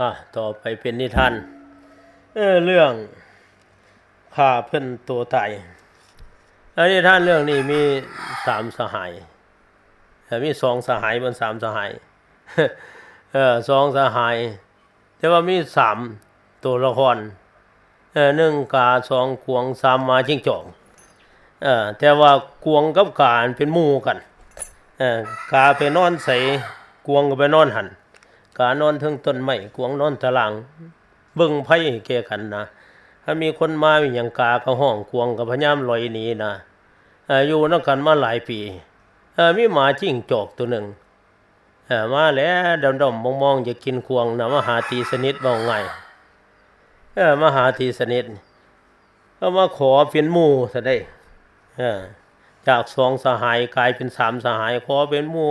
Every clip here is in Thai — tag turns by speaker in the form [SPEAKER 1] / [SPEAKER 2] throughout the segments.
[SPEAKER 1] อะต่อไปเป็นนิทานเออเรื่องข้าเพื่อนตัวตายอันนิทานเรื่องนี้มีสามสหายเอ่มีสองสหายบนสามสหายเออสองสหาย แต่ว่ามีสามตัวละครเออหนึ่งกาสองกวงสามมาจิ้งจอกเออแต่ว่ากวงกับกาเป็นมู่กันเออกาไปนอนใส่กวงก็ไปนอนหัน กานอนเทึงต้นไม้กวงนอนตารางเบิ่งไพ่แก่กันนะถ้ามีคนมามีหยังกาก็ห้องกวงกับพยามลอยหนีนะอยู่นักกันมาหลายปีมีหมาจิ้งจอกตัวหนึ่งมาแล้วดำๆมองๆจะกินควงนะมาหาตีสนิทว่าไงมาหาตีสนิทก็มาขอเป็นหมู่ซะได้จากสองสหายกลายเป็นสามสหายขอเป็นหมู่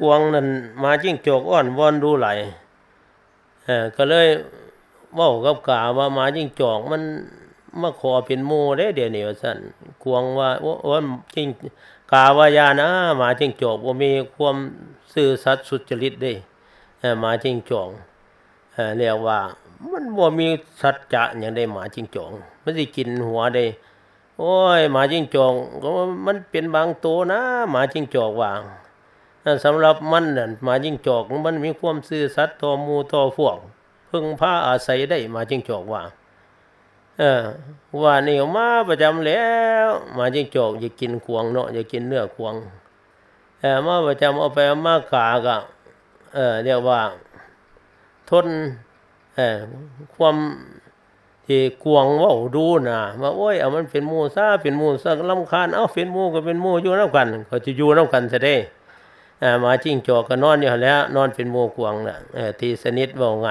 [SPEAKER 1] กวงนั่นมาจิ้งจกอ้อนวอนดูไหลเออก็เลยว้ากับกาว่ามาจิ้งจอกมันมาขอเป็นหมู่ได้เดี๋ยวนี้สั่นกวงว่าโอ้โอ้จิ้งกาว่ายานะมาจิ้งจอกบ่ามีความซื่อสัตย์สุจริตเด้เออมาจิ้งจอกเรียกว่ามันบ่มีสัจจะหยังได้หมาจิ้งจอกมันสิกินหัวได้โอ้ยหมาจิ้งจอกก็มันเป็นบางตัวนะหมาจิ้งจอกว่า สำหรับมันนั่นหมาจิ้งจอกมันมีความซื่อสัตย์ต่อมูต่อพวกพึ่งพาอาศัยได้หมาจิ้งจอกว่า เออว่านี่มาประจำแล้วหมาจิ้งจอกอยากินขวงเนาะอยากินเนื้อขวงเออมาประจำเอาไปมากาก็เออเรียกว่า ทนเออความที่กวงเว่าดูนะว่าโอ้ยเอามันเป็นมู่ซาเป็นมู่ซะลำคาญเอ้าเป็นมูก็เป็นมูอยู่นำกัน ก็จะอยู่นำกันซะเด้ หมาจิ้งจอกก็นอนอยู่แล้ว นอนเป็นหมู่กวางน่ะเออตีสนิทว้าไง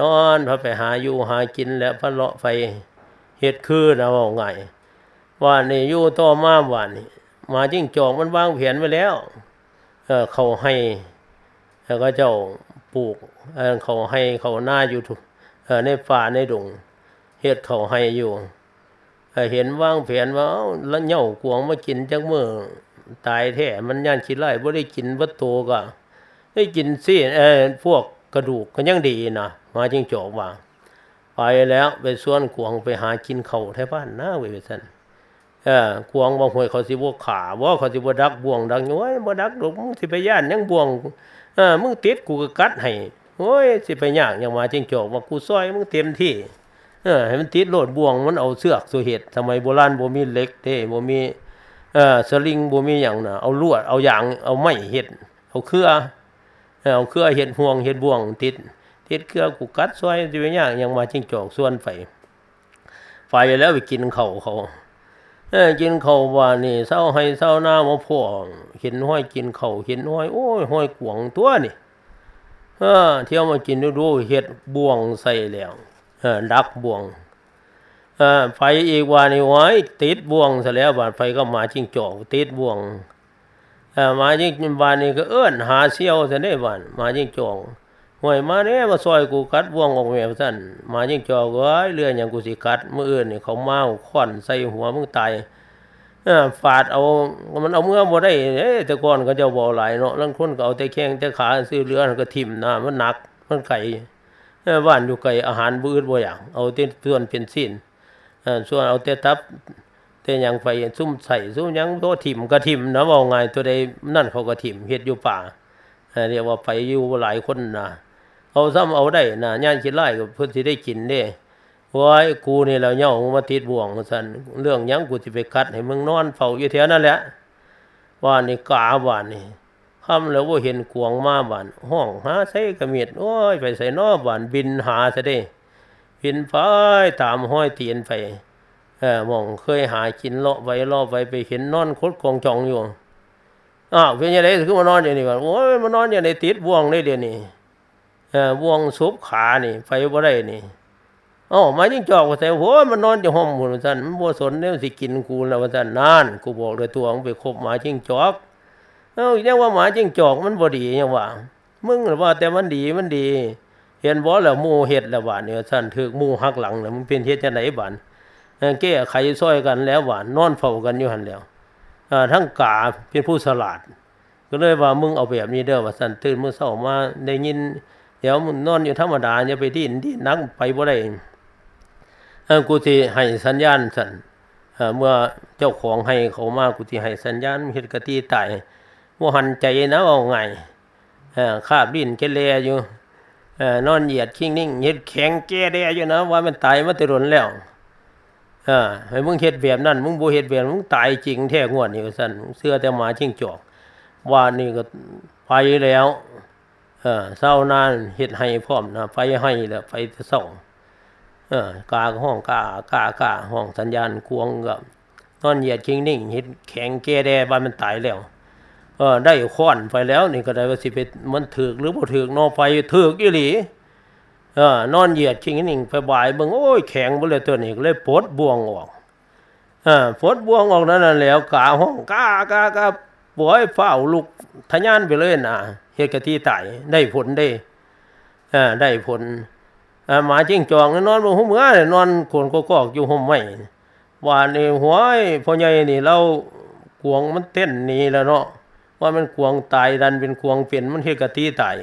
[SPEAKER 1] นอนพอไปหาอยู่หากินแล้วพระเลาะไปเฮ็ดคือนะว้าไงว่านี่อยู่ต่อมาว่านี่หมาจิ้งจอกมันวางแผนไว้แล้วเอเขาให้แล้วก็เจ้าปลูกเอเขาให้เขาหน้าอยู่เอในป่าในดงเฮ็ดเขาให้อยู่เห็นวางแผนว่าแล้วเหย่ากวางมากินจักมื้อ ตายแท้มันย่านขี้ไล่บ่ได้กินวัตโตก็ได้กินสิเออพวกกระดูกก็ยังดีนะมาจิงจอกว่า ไปแล้วไปสวนกวงไปหากินเข้าแถวบ้านนะเว้ยว่าซั่นเออกวงบ่ห่วยเขาสิบ่ขาบ่เขาสิบ่ดักบ่วงดักโอ้ยบ่ดักดอกมึงสิไปย่านยังบ่วงเออมึงติดกูก็กัดให้โอ้ยสิไปยากหยังมาจิงจอกว่ากูซอยมึงเต็มที่เออให้มันติดโลดบ่วงมันเอาเสือกสู่เฮ็ดสมัยโบราณบ่มีเหล็กเด้บ่มี เออสลิงบ่มีหยังน่ะเอาลวดเอายางเอาไม้เฮ็ดเอาเครือเอเอาเครือเฮ็ดห่วงเฮ็ดบ่วงติดติดเครือกูกัดซอยสิไปย่างยังมาจิ้งจอกส่วนไฟไฟแล้วไปกินเขาเขาเออกินเขาว่านี่เศร้าให้เศร้าหน้ามาพ่อเห็นห้อยกินเขาเห็นห้อยโอ้ยห้อยกวางตัวนี่เออเที่ยวมากินดูๆเฮ็ดบ่วงใส่แล้วเออดักบ่วง ไฟอีกวานี่ไว้ติดบ่วงซะแล้วบาดไฟก็มาจิ้งจอกติดบ่วงอมาจิ้งบานนี่ก็เอิ้นหาเสียวซะได้บานมาจิ้งจอกห่วยมาแน่มาซอยกูกัดบ่วงออกแม่ซั่นมาจิ้งจอกเอ้ยเรือหยังกูสิกัดมื้ออื่นนี่เขามาเอาค้อนใส่หัวมึงตายฟาดเอา มันเอาเมื่อบ่ได้เอ้แต่ก่อนก็จะบ่หลายเนาะลางคนก็เอาแต่แข้งแต่ขาซื้อเรือก็ทิ่มหน้ามันหนักมันไกลเออบ้านอยู่ไกลอาหารบ่อื่นบ่อยากเอาแต่ส่วนเป็นสิ้น ส่วนเอาแต่ตับแต่ยังไฟซุ่มใส่ซุ่มยังตัวถิ่มก็ถิ่มนะว่าไงตัวใดนั่นเขาก็ถิ่มเฮ็ดอยู่ป่าเรียกว่าไปอยู่หลายคนนะเอาซ้ำเอาได้นะย่านคิดไล่ก็เพิ่อนสิได้กินเด้ว้ายกูนี่แล้วเหย่ามาติดบ่วงว่าซั่นเรื่องยังกูสิไปคัดให้มึงนอนเฝ้าอยู่แถวนั่นแหละว่านี่กาว่านี่ค่ำแล้วบ่เห็นกวางมาบ้านห้องหาใส่กระเมียดโอ้ยไปใส่นอบ้านบินหาซะเด้ บินไปตามห้อยเตียนไปเออมองเคยหากินเลาะไว้เลาะไว้ไปเห็นนอนคดกองจองอยู่อ้าวเป็นยังไงคือมานอนอย่างนี้วะโอ้ยมานอนอย่างในติดบ่วงได้เดี๋ยวนี้เออบ่วงซุบขานี่ไปบ่ได้นี่อ้ามายิ่งจอกว่าแต่โหมันนอนอยู่ห้องหมดว่าซั่นมันบ่สนแล้วสิกินกูแล้วว่าซั่นนานกูบอกเลยตัวมึงไปคบหมาจิ้งจอกเอ้ายังว่าหมาจิ้งจอกมันบ่ดียังว่ามึงหรือว่าแต่มันดีมันดี เห็นบ่แล้วหมู่เฮ็ดแล้วบาดนี้ซั่นถึกหมู่หักหลังแล้วมันเป็นเฮ็ดจังไดบาดแก้ไขซอยกันแล้วบาดนอนเฝ้ากันอยู่หั่นแล้วอ่าทั้งกาเป็นผู้ฉลาด ก็เลยว่ามึงเอาแบบนี้เด้อว่าซั่นตื่นมื้อเช้ามาได้ยินเดี๋ยวมันนอนอยู่ธรรมดาอย่าไปดิ้นดิ้นนักไปบ่ได้เออกูสิให้สัญญาณสั่นเออเมื่อเจ้าของให้เขามากูสิให้สัญญาณเฮ็ดกะตีตายบ่หันใจนะเอาไงเออคาบดิ้นแกแลอยู่ นอนเหยียดคิงนิ่งเฮ็ดแข็งแกแดอยู่นะว่ามันตายมาต่รนแล้วเออให้มึงเฮ็ดแบบนั้นมึงบ่เฮ็ดแบบนั้นมึงตายจริงแท้งวดนี่ว่าซั่นเสื้อแต่หมาจิ้งจอกว่านี่ก็ไปแล้วเออเศร้านานเฮ็ดให้พร้อมนะไฟให้แล้วไฟจะส่องเออกาห้องกากากาห้องสัญญาณกวงกับนอนเหยียดคิงนิ่งเฮ็ดแข็งแก่แดว่ามันตายแล้ว เออได้ค้อนไปแล้ว นี่ก็ได้ว่าสิไปมันถึกหรือบ่ถึกนอไฟถึกอีหลีเออนอนเหยียดชิงนิ่งไปบ่ายเบิ่งโอ้ยแข็งบ่เลยตัวนี้เลยปลดบ่วงออกเออปลดบ่วงออกนั่นนะแล้วกาห้องกากากาป่วยเฝ้าลุกทะยานไปเลยน่ะเฮ็ดกะที่ตายได้ผลได้เออได้ผลอ่อหมาจิ้งจอกนี่นอนบ่ฮู้เมื่อนี่นอนโคนกอกอยู่ห่มไม้ว่านี่หัวไอ้พ่อใหญ่นี่เรากวงมันเต้นนีแล้วเนาะ ว่ามันกวงตายดันเป็นกวงเป็นมันเฮกะทีตาย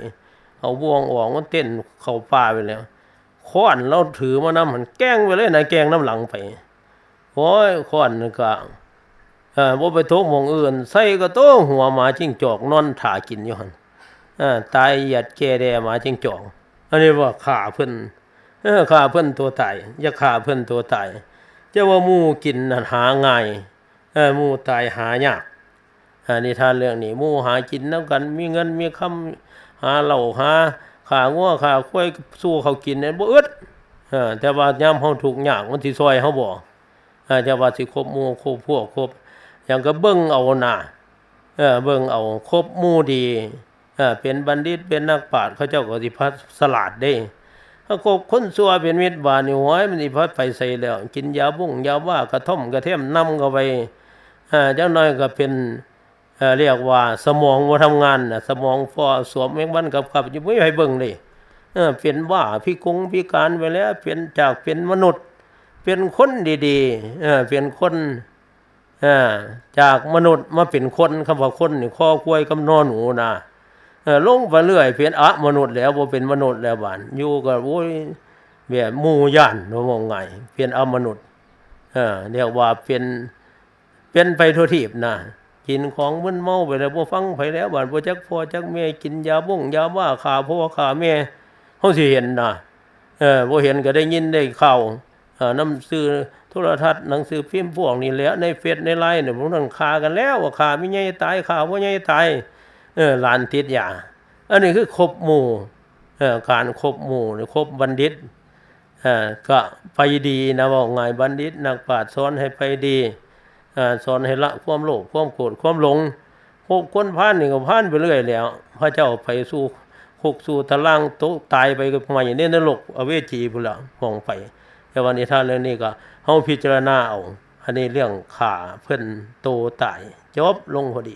[SPEAKER 1] เอาบ่วงออกมันเต้นเข้าป่าไปแล้วค้อนเราถือมานำหันแกงไปเลยนะแกงน้ำหลังไปโอ้ยค้อนก็เออบ่ไปโทกมองอื่น ใส่ก็โต้หัวหมาจิ้งจอกนอนถ่ากินอยู่หันเออตายหยียดแกแดหมาจิ้งจอกอันนี้ว่าฆ่าเพิ่นเออฆ่าเพิ่นตัวตายอย่าฆ่าเพิ่นตัวตายจะว่ามูกินนั่นหาง่ายเออมูตายหายาก นนี้ทานเรื่องนี้มู่หากินนํกัน มีเงินมีคำหาเหล้าหาขางัวขาควยสู้เขากินเนี่ยบ่อึดเออแต่ว่ายามเฮาทุกข์ยากมันสิซอยเฮาบ่เออแต่ว่าสิครบมู่ครบพวกครบหยังก็เบิ่งเอาหน่ะเออเบิ่งเอาครบมู่ดีเออเป็นบัณฑิตเป็นนักปราชญ์เขาเจ้าก็สิพัดสลาดได้ถ้าคบคนซัวเป็นมิตรบาดนี่โอ้ยมันสิพัดไปใส่แล้ว กินยาบุ้งยาว่ากระท่อมกระเทียมนำเข้าไปเอ่าจังน้อยก็เป็น เรียกว่าสมองบ่ทำงานนะสมองฟอสวมแมงวันกับกับอยู่บ่ให้เบิ่งเลยเออเป็นว่าพิกงพิการไปแล้วเป็นจากเป็นมนุษย์ เป็นคนดีๆเออเป็นคนจากมนุษย์มาเป็นคนคำว่าคนนี่คอควยกับนอหนูนะลงไปเรื่อยเป็นอะมนุษย์แล้วบ่เป็นมนุษย์แล้วบานอยู่ก็โอ้ยแบบหมู่ย่านว่าว่าไงเป็นอมนุษย์เออเรียกว่าเป็นเป็นไปทั่วทีบนะ กินของมึนเมาไปแล้วบ่ฟังไผแล้วบาดบ่จักพ่อจักแม่กินยาบ่งยาบ้าขาพ่อขาแม่เฮาสิเห็นนะเออบ่เห็นก็ได้ยินได้ข่าวเอ่อนํซื้อโทรทัศน์หนังสือพิมพ์พวกนี้แล้วในเฟซในไลน์เนี่ยพวกนั้นฆ่ากันแล้วว่าฆ่ามีใหญ่ตายฆ่าบ่ใหญ่ตายเออหลานติดยาอันนี้คือครบหมู่เออการครบหมู่นี่ครบบัณฑิตเอ่อก็ไปดีนะว่าไงบัณฑิตนักปราชญ์สอนให้ไปดี สอนให้ละความโลภความโกรธความหลงพวกคนพานนี่ก็พานไปเรื่อยแล้ว พระเจ้าไปสู่คุกสู่ตารางตกตายไปก็มาอย่างนี้นรกอเวจีพุ่นละห้องไปแต่วันนี้ท่านเรื่องนี้ก็เฮาพิจารณาเอาอันนี้เรื่องขาเพื่อนโตตาย จบลงพอดี